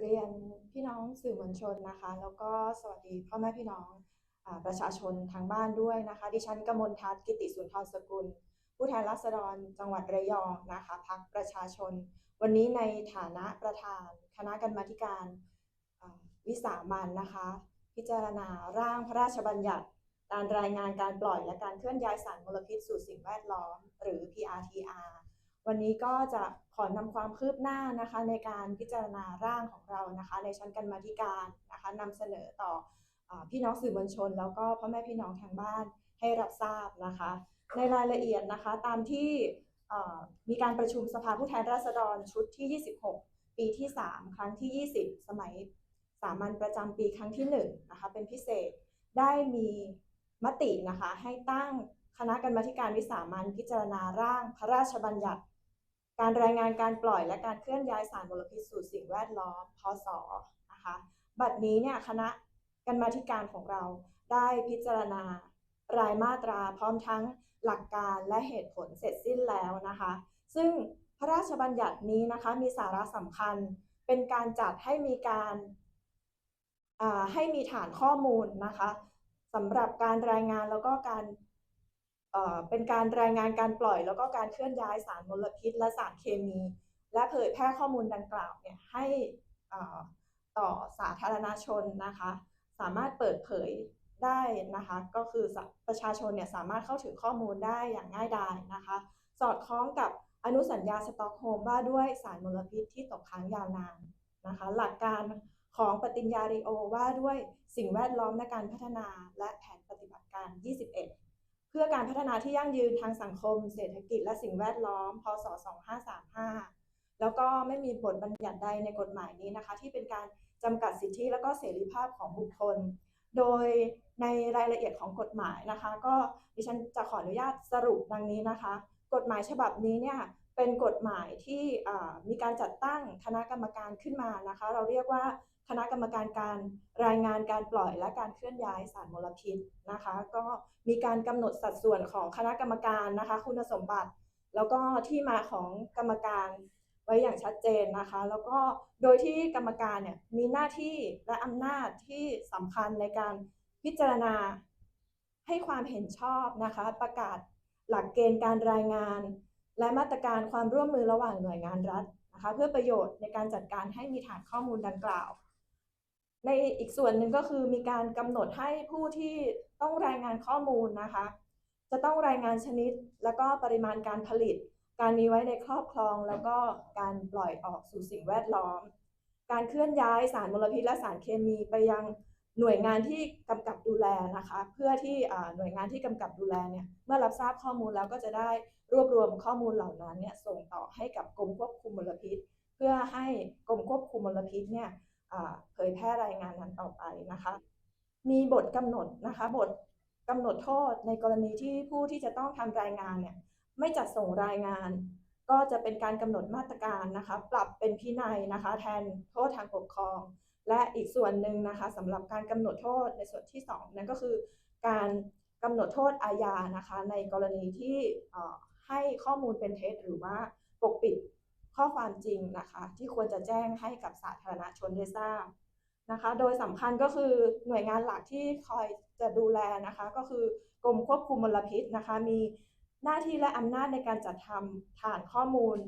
เรียนพี่น้องสื่อมวลชนนะคะ แล้วก็สวัสดีพ่อแม่พี่น้องอประชาชนทางบ้านด้วยนะคะ ดิฉันกมลทัศน์กิติสุนทรสกุล ผู้แทนราษฎรจังหวัดระยองนะคะพักประชาชน วันนี้ในฐานะประธาน คณะกรรมาธิการวิสามันนะคะ พิจารณาร่างพระราชบัญญัติ การรายงานการปล่อยและการเคลื่อนย้ายสารมลพิษสู่สิ่งแวดล้อม หรือ PRTR วันนี้ก็จะขอนำความคืบหน้านะคะในการพิจารณาร่างของเรานะคะ ในชั้นกรรมาธิการนะคะนำเสนอต่ออพี่น้องสื่อมวลชน แล้วก็พ่อแม่พี่น้องทางบ้านให้รับทราบนะคะ ในรายละเอียดนะคะตามที่มีการประชุมสภาผู้แทนราษฎรชุดที่ 26 ปีที่ 3 ครั้งที่ 20 สมัยสามัญประจำปีครั้งที่1นะคะเป็นพิเศษได้มีมตินะคะให้ตั้งคณะกรรมาธิการวิสามัญพิจารณาร่างพระราชบัญญัติ การรายงานการปล่อยและการเคลื่อนย้ายสารมลพิษสู่สิ่งแวดล้อม พศ นะคะ บัดนี้เนี่ยคณะกรรมาธิการของเราได้พิจารณารายมาตราพร้อมทั้งหลักการและเหตุผลเสร็จสิ้นแล้วนะคะ ซึ่งพระราชบัญญัตินี้นะคะมีสาระสำคัญเป็นการจัดให้มีการให้มีฐานข้อมูลนะคะสำหรับการรายงานแล้วก็การ เป็นการรายงานการปล่อย แล้วก็การเคลื่อนย้ายสารมลพิษ และสารเคมี และเผยแพร่ข้อมูลดังกล่าวเนี่ยให้ต่อสาธารณชนนะคะ สามารถเปิดเผยได้นะคะ ก็คือประชาชนเนี่ยสามารถเข้าถึงข้อมูลได้อย่างง่ายดายนะคะ สอดคล้องกับอนุสัญญาสต็อกโฮล์มว่าด้วยสารมลพิษที่ตกค้างยาวนานนะคะ หลักการของปฏิญญาริโอว่าด้วยสิ่งแวดล้อมและการพัฒนาและแผนปฏิบัติการ 21 เพื่อการพัฒนาที่ยั่งยืนทางสังคม เศรษฐกิจและสิ่งแวดล้อม พศ 2535 แล้วก็ไม่มีบทบัญญัติใดในกฎหมายนี้นะคะ ที่เป็นการจำกัดสิทธิและก็เสรีภาพของบุคคล โดยในรายละเอียดของกฎหมายนะคะ ก็ดิฉันจะขออนุญาตสรุปดังนี้นะคะ กฎหมายฉบับนี้เนี่ยเป็นกฎหมายที่มีการจัดตั้งคณะกรรมการขึ้นมานะคะ เราเรียกว่า คณะกรรมการการรายงานการปล่อยและการเคลื่อนย้ายสารมลพิษนะคะ ก็มีการกำหนดสัดส่วนของคณะกรรมการนะคะ คุณสมบัติ แล้วก็ที่มาของกรรมการไว้อย่างชัดเจนนะคะ แล้วก็โดยที่กรรมการเนี่ยมีหน้าที่และอำนาจที่สำคัญในการพิจารณาให้ความเห็นชอบนะคะ ประกาศหลักเกณฑ์การรายงาน และมาตรการความร่วมมือระหว่างหน่วยงานรัฐนะคะ เพื่อประโยชน์ในการจัดการให้มีฐานข้อมูลดังกล่าว ในอีกส่วนหนึ่งก็คือมีการกำหนดให้ผู้ที่ต้องรายงานข้อมูลนะคะ จะต้องรายงานชนิด แล้วก็ปริมาณการผลิต การมีไว้ในครอบครอง แล้วก็การปล่อยออกสู่สิ่งแวดล้อม การเคลื่อนย้ายสารมลพิษและสารเคมีไปยังหน่วยงานที่กำกับดูแลนะคะ เพื่อที่หน่วยงานที่กำกับดูแลเนี่ยเมื่อรับทราบข้อมูลแล้วก็จะได้รวบรวมข้อมูลเหล่านั้นเนี่ยส่งต่อให้กับกรมควบคุมมลพิษ เพื่อให้กรมควบคุมมลพิษเนี่ย เผยแพร่รายงานนั้นต่อไปนะคะ มีบทกำหนดนะคะ บทกำหนดโทษในกรณีที่ผู้ที่จะต้องทำรายงานเนี่ยไม่จัดส่งรายงาน ก็จะเป็นการกำหนดมาตรการนะคะ ปรับเป็นพินัยนะคะ แทนโทษทางปกครอง และอีกส่วนหนึ่งนะคะสำหรับการกำหนดโทษในส่วนที่สองนั่นก็คือ การกำหนดโทษอาญานะคะ ในกรณีที่ให้ข้อมูลเป็นเท็จหรือว่าปกปิด ข้อความจริงนะคะ ที่ควรจะแจ้งให้กับสาธารณชนได้ทราบนะคะ โดยสำคัญก็คือหน่วยงานหลักที่คอยจะดูแลนะคะ ก็คือกรมควบคุมมลพิษนะคะ มีหน้าที่และอำนาจในการจัดทำฐานข้อมูล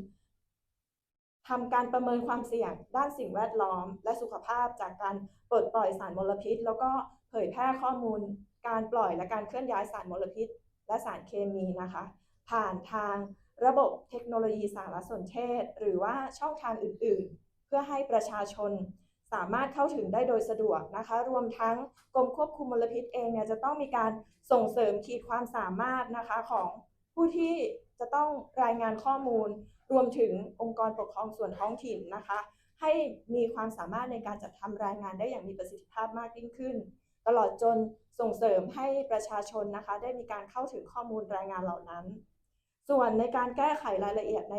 ทำการประเมินความเสี่ยงด้านสิ่งแวดล้อม และสุขภาพจากการปลดปล่อยสารมลพิษ แล้วก็เผยแพร่ข้อมูล การปล่อยและการเคลื่อนย้ายสารมลพิษ และสารเคมีนะคะ ผ่านทาง ระบบเทคโนโลยีสารสนเทศ หรือว่าช่องทางอื่นๆ เพื่อให้ประชาชนสามารถเข้าถึงได้โดยสะดวกนะคะ รวมทั้งกรมควบคุมมลพิษเองเนี่ยจะต้องมีการส่งเสริมขีดความสามารถนะคะของผู้ที่จะต้องรายงานข้อมูล รวมถึงองค์กรปกครองส่วนท้องถิ่นนะคะ ให้มีความสามารถในการจัดทำรายงานได้อย่างมีประสิทธิภาพมากยิ่งขึ้น ตลอดจนส่งเสริมให้ประชาชนนะคะ ได้มีการเข้าถึงข้อมูลรายงานเหล่านั้น ส่วนในการแก้ไขรายละเอียดใน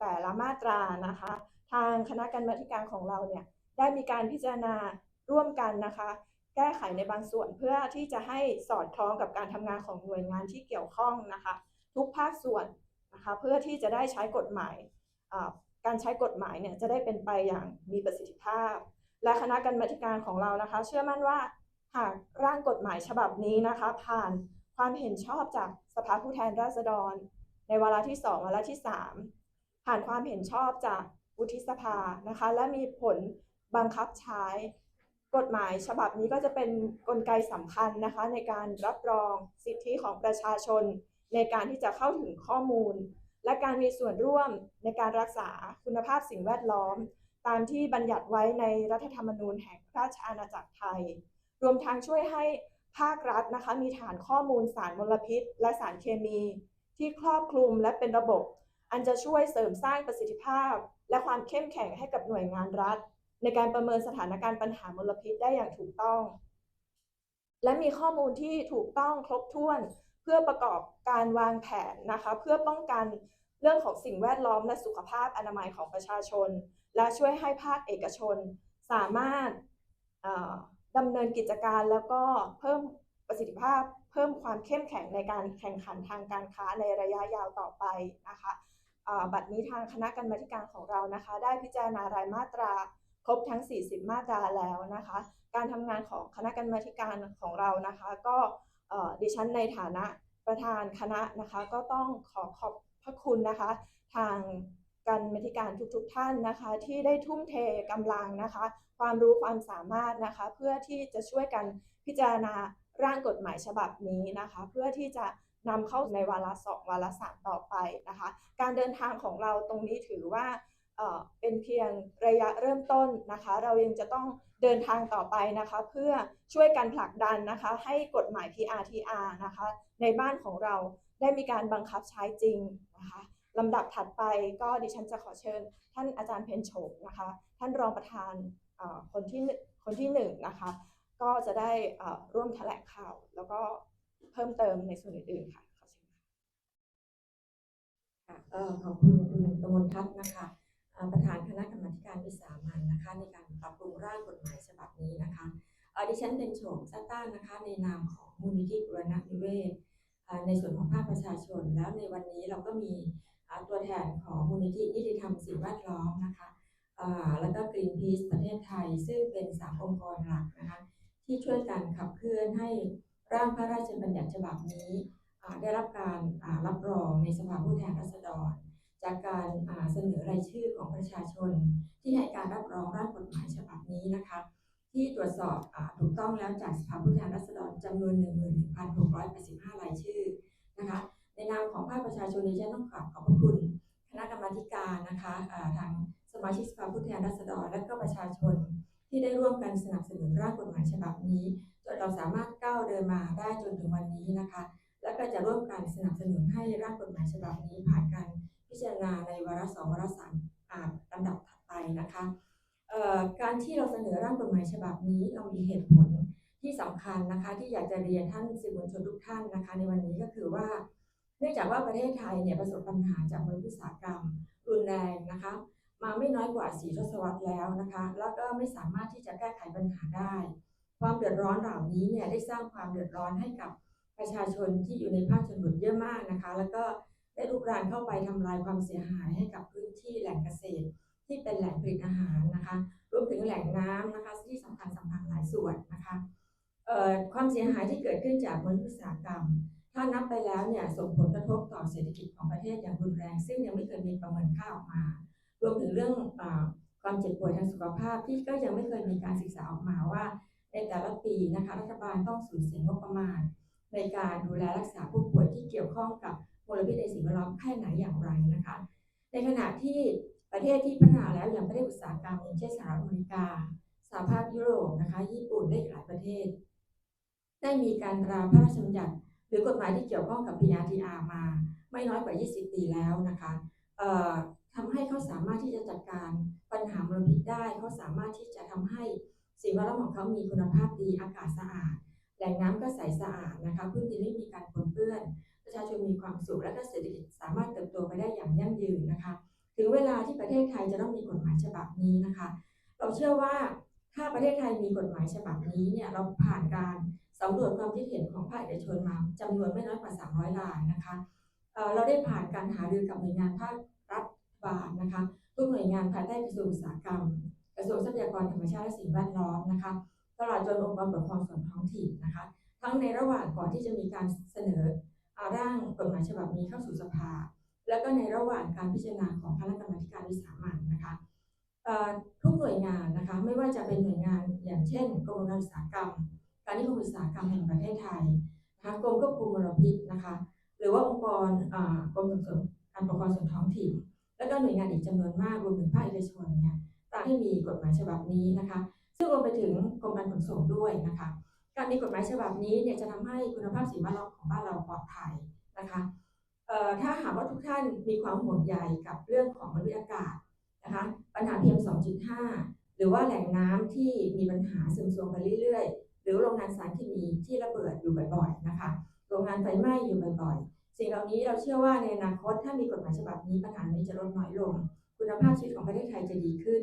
แต่ละมาตรานะคะ ทางคณะกรรมาการของเราเนี่ยได้มีการพิจารณาร่วมกันนะคะ แก้ไขในบางส่วนเพื่อที่จะให้สอดคล้องกับการทำงานของหน่วยงานที่เกี่ยวข้องนะคะ ทุกภาคส่วนนะคะเพื่อที่จะได้ใช้กฎหมายการใช้กฎหมายเนี่ยจะได้เป็นไปอย่างมีประสิทธิภาพ และคณะกรรมาการของเรานะคะ เชื่อมั่นว่าหากร่างกฎหมายฉบับนี้นะคะ ผ่านความเห็นชอบจากสภาผู้แทนราษฎร ในวาระที่ 2 วาระที่ 3 ผ่านความเห็นชอบจากวุฒิสภานะคะ และมีผลบังคับใช้กฎหมายฉบับนี้ก็จะเป็นนกลไกสำคัญนะคะในการรับรองสิทธิของประชาชน ในการที่จะเข้าถึงข้อมูล และการมีส่วนร่วมในการรักษาคุณภาพสิ่งแวดล้อม ตามที่บัญญัติไว้ในรัฐธรรมนูญแห่งราชอาณาจักรไทย รวมทั้งช่วยให้ภาครัฐนะคะมีฐานข้อมูลสารมลพิษ และสารเคมี ที่ครอบคลุมและเป็นระบบ อันจะช่วยเสริมสร้างประสิทธิภาพ และความเข้มแข็งให้กับหน่วยงานรัฐ ในการประเมินสถานการณ์ปัญหามลพิษได้อย่างถูกต้อง และมีข้อมูลที่ถูกต้องครบถ้วน เพื่อประกอบการวางแผนนะคะเพื่อป้องกันเรื่องของสิ่งแวดล้อมและสุขภาพอนามัยของประชาชน และช่วยให้ภาคเอกชน สามารถดำเนินกิจการแล้วก็เพิ่มประสิทธิภาพ พิ่มความเข้มแข็งในการแข่งขันทางการค้าในระยะยาวต่อไปนะคะบัดนี้ทางคณะกรรมาการของเรานะคะ ได้พิจารณารายมาตราครบทั้ง 40 มาตราแล้วนะคะ การทำงานของคณะกรรมาการของเรานะคะ ก็ดิฉันในฐานะประธานคณะนะคะ ก็ต้องขอขอบพระคุณนะคะ ทางการมาธิการทุกๆทท่านนะคะ ที่ได้ทุ่มเทกำลังนะคะ ความรู้ความสามารถนะคะ เพื่อที่จะช่วยกันพิจารณา ร่างกฎหมายฉบับนี้นะคะ เพื่อที่จะนำเข้าในวาระสองวาระสามต่อไปนะคะ การเดินทางของเราตรงนี้ถือว่าเป็นเพียงระยะเริ่มต้นนะคะ เรายังจะต้องเดินทางต่อไปนะคะ เพื่อช่วยกันผลักดันนะคะ ให้กฎหมาย PRTR นะคะ ในบ้านของเราได้มีการบังคับใช้จริงนะคะลำดับถัดไปก็ดิฉันจะขอเชิญ ท่านอาจารย์เพนโฉมนะคะ ท่านรองประธานคนที่คนที่หนึ่งนะคะ ก็จะได้ร่วมแถลงข่าว แล้วก็เพิ่มเติมในส่วนอื่นๆค่ะขอเชิญค่ะค่ะขอบคุณคุณกมลทัศน์นะคะประธานคณะกรรมาการวิสามันนะคะในการปรับปรุงร่างกฎหมายฉบับนี้นะคะดิฉันเป็นโฉมซัตต้านะคะในนามของมูลนิธิบุรณนิเวศในส่วนของภาคประชาชน แล้วในวันนี้เราก็มีตัวแทนของมูลนิธินิติธรรมสิ่งแวดล้อมนะคะแล้วก็ Greenpeace ประเทศไทย ซึ่งเป็นสามองค์กรหลักนะ ช่วยกันขับเคลื่อนให้ร่างพระราชบัญญัติฉบับนี้ได้รับการรับรองในสภาผู้แทนราษฎร จากการเสนอรายชื่อของประชาชน ที่ให้การรับรองร่างกฎหมายฉบับนี้นะคะที่ตรวจสอบอถูกต้องแล้วจากสภาผู้แทนราษฎรจำนวน 11,685 รายชื่อนะคะในนามของภาคประชาชนดิฉันต้องกราบขอบพระคุณ คณะกรรมาการนะคะทางสมาชิกสภาผู้แทนราษฎรและก็ประชาชน ที่ได้ร่วมกันสนับสนุนร่างกฎหมายฉบับนี้จนเราสามารถก้าวเดินมาได้จนถึงวันนี้นะคะ และก็จะร่วมกันสนับสนุนให้ร่างกฎหมายฉบับนี้ผ่านการพิจารณาในวาระสองวาระสามลำดับถัดไปนะคะการที่เราเสนอร่างกฎหมายฉบับนี้เรามีเหตุผลที่สำคัญนะคะ ที่อยากจะเรียนท่านสื่อมวลชนทุกท่านนะคะ ในวันนี้ก็คือว่า เนื่องจากว่าประเทศไทยเนี่ยประสบปัญหาจากมลพิษสากรรมรุนแรงนะคะ มาไม่น้อยกว่า4ทศวรรษแล้วนะคะ แล้วก็ไม่สามารถที่จะแก้ไขปัญหาได้ ความเดือดร้อนเหล่านี้เนี่ยได้สร้างความเดือดร้อนให้กับประชาชนที่อยู่ในภาคชนบทเยอะมากนะคะ แล้วก็ได้ลุกรานเข้าไปทำลายความเสียหายให้กับพื้นที่แหล่งเกษตร ที่เป็นแหล่งผลิตอาหารนะคะ รวมถึงแหล่งน้ำนะคะที่สำคัญสำคัญหลายส่วนนะคะเอ่อความเสียหายที่เกิดขึ้นจากมลพิษกรรม ถ้านับไปแล้วเนี่ยส่งผลกระทบต่อเศรษฐกิจของประเทศอย่างรุนแรง ซึ่งยังไม่เคยมีประเมินค่าออกมา รวมถึงเรื่องอความเจ็บป่วยทางสุขภาพที่ก็ยังไม่เคยมีการศึกษาออกมาว่า ในแต่ละปีนะคะรัฐบาลต้องสูญเสียงบประมาณ ในการดูแลรักษาผู้ป่วยที่เกี่ยวข้องกับมลพิษในสิ่งแวดล้อมแค่ไหนอย่างไรนะคะ ในขณะที่ประเทศที่พัฒนาแล้วอย่างประเทศอุตสาหกรรมอย่างเช่นสหรัฐอเมริกาสหภาพยุโรปนะคะญี่ปุ่นและอีกหลายประเทศ ได้มีการตราพระราชบัญญัติ หรือกฎหมายที่เกี่ยวข้องกับ PRTR มา ไม่น้อยกว่า 20 ปีแล้วนะคะ ทำให้เขาสามารถที่จะจัดการปัญหามลพิษได้ เขาสามารถที่จะทำให้สิ่งแวดล้อมของเขามีคุณภาพดี อากาศสะอาด แหล่งน้ำก็ใสสะอาดนะคะพื้นที่ไม่มีการปนเปื้อน ประชาชนมีความสุขและก็เศรษฐกิจสามารถเติบโตไปได้อย่างยั่งยืนนะคะ ถึงเวลาที่ประเทศไทยจะต้องมีกฎหมายฉบับนี้นะคะ เราเชื่อว่าถ้าประเทศไทยมีกฎหมายฉบับนี้เนี่ยเราผ่านการสำรวจความคิดเห็นของภาคเอกชนมาจำนวนไม่น้อยกว่า 300รายนะคะเเราได้ผ่านการหารือกับหน่วยงานภาค นะคะทุกหน่วยงานภายใต้กระทรวงอุตสาหกรรม กระทรวงทรัพยากรธรรมชาติและสิ่งแวดล้อมนะคะตลอดจนองค์กรปกครองส่วนท้องถิ่นนะคะ ทั้งในระหว่างก่อนที่จะมีการเสนอาร่างกฎหมายฉบับนี้เข้าสู่สภา แล้วก็ในระหว่างการพิจารณาของคณะกรรมาธิการวิสามัญนะคะทุกหน่วยงานนะคะไม่ว่าจะเป็นหน่วยงานอย่างเช่นกรมโรงงานอุตสาหกรรม การนิคมอุตสาหกรรมแห่งประเทศไทยนะคะกรมควบคุมมลพิษนะคะ หรือว่าองค์กรกรมส่งเสริม นี้นะคะ ซึ่งรวมไปถึงกรมการขนส่งด้วยนะคะ การมีกฎหมายฉบับนี้เนี่ยจะทำให้คุณภาพสิ่งแวดล้อมของบ้านเราปลอดภัยนะคะถ้าหากว่าทุกท่านมีความห่วงใยกับเรื่องของมลพิษอากาศนะคะปัญหา PM 2.5 หรือว่าแหล่งน้ำที่มีปัญหาซึมซวงไปเรื่อยๆ หรือโรงงานสารเคมีที่ระเบิดอยู่บ่อยๆนะคะโรงงานไฟไหม้อยู่บ่อยๆ สิ่งเหล่านี้เราเชื่อว่าในอนาคตถ้ามีกฎหมายฉบับนี้ปัญหานี้จะลดน้อยลง คุณภาพชีวิตของประเทศไทยจะดีขึ้น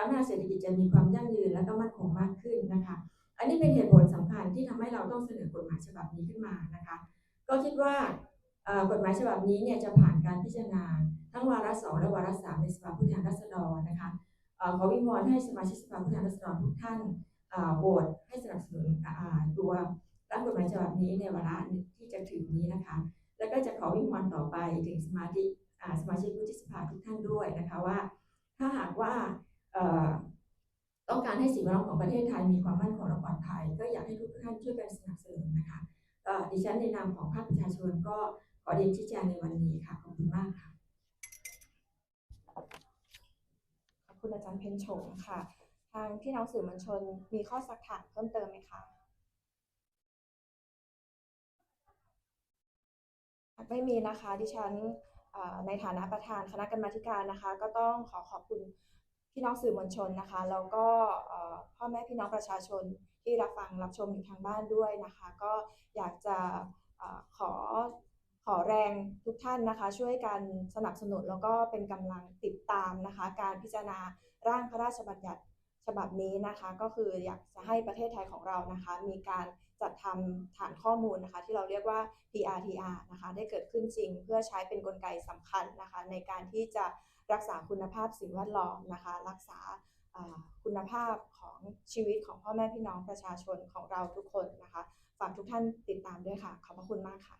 ก้าวหน้าเศรษฐกิจจะมีความยั่งยืนและก็มั่นคงมากขึ้นนะคะ อันนี้เป็นเหตุผลสำคัญที่ทำให้เราต้องเสนอกฎหมายฉบับนี้ขึ้นมานะคะ ก็คิดว่ากฎหมายฉบับนี้เนี่ยจะผ่านการพิจารณา ทั้งวาระสองและวาระสามในสภาผู้แทนราษฎรนะคะขอวิงวอนให้สมาชิกสภาผู้แทนราษฎรทุกท่านอ่อโหวตให้สนับสนุนตัวร่างกฎหมายฉบับนี้ในวาระที่จะถึงนี้นะคะ แล้วก็จะขอวิงวอนต่อไปถึงสมาชิกสมาชิกวุฒิสภาทุกท่านด้วยนะคะว่า ถ้าหากว่า ต้องการให้สิ่งแวดล้อมของประเทศไทยมีความมั่นคงและปลอดภัยก็อยากให้ทุกท่านช่วยกันสนับสนุนนะคะดิฉันในนามของภาคประชาชนก็ขอเรียนชี้แจงในวันนี้ค่ะขอบคุณมากค่ะขอบคุณอาจารย์เพ็ญโฉมค่ะ ทางพี่น้องสื่อมวลชนมีข้อสักถามเพิ่มเติมไหมคะไม่มีนะคะ ดิฉันในฐานะประธานคณะกรรมาการนะคะ ก็ต้องขอขอบคุณ พี่น้องสื่อมวลชนนะคะ แล้วก็พ่อแม่พี่น้องประชาชนที่รับฟังรับชมอยู่ทางบ้านด้วยนะคะ ก็อยากจะอ่อขอขอแรงทุกท่านนะคะ ช่วยกันสนับสนุนแล้วก็เป็นกำลังติดตามนะคะ การพิจารณาร่างพระราชบัญญัติฉบับนี้นะคะ ก็คืออยากจะให้ประเทศไทยของเรานะคะ มีการจัดทำฐานข้อมูลนะคะ ที่เราเรียกว่า PRTR นะคะ ได้เกิดขึ้นจริง เพื่อใช้เป็นนกลไกสำคัญนะคะ ในการที่จะ รักษาคุณภาพสิ่งแวดล้อมนะคะ รักษาคุณภาพของชีวิตของพ่อแม่พี่น้องประชาชนของเราทุกคนนะคะ ฝากทุกท่านติดตามด้วยค่ะ ขอบพระคุณมากค่ะ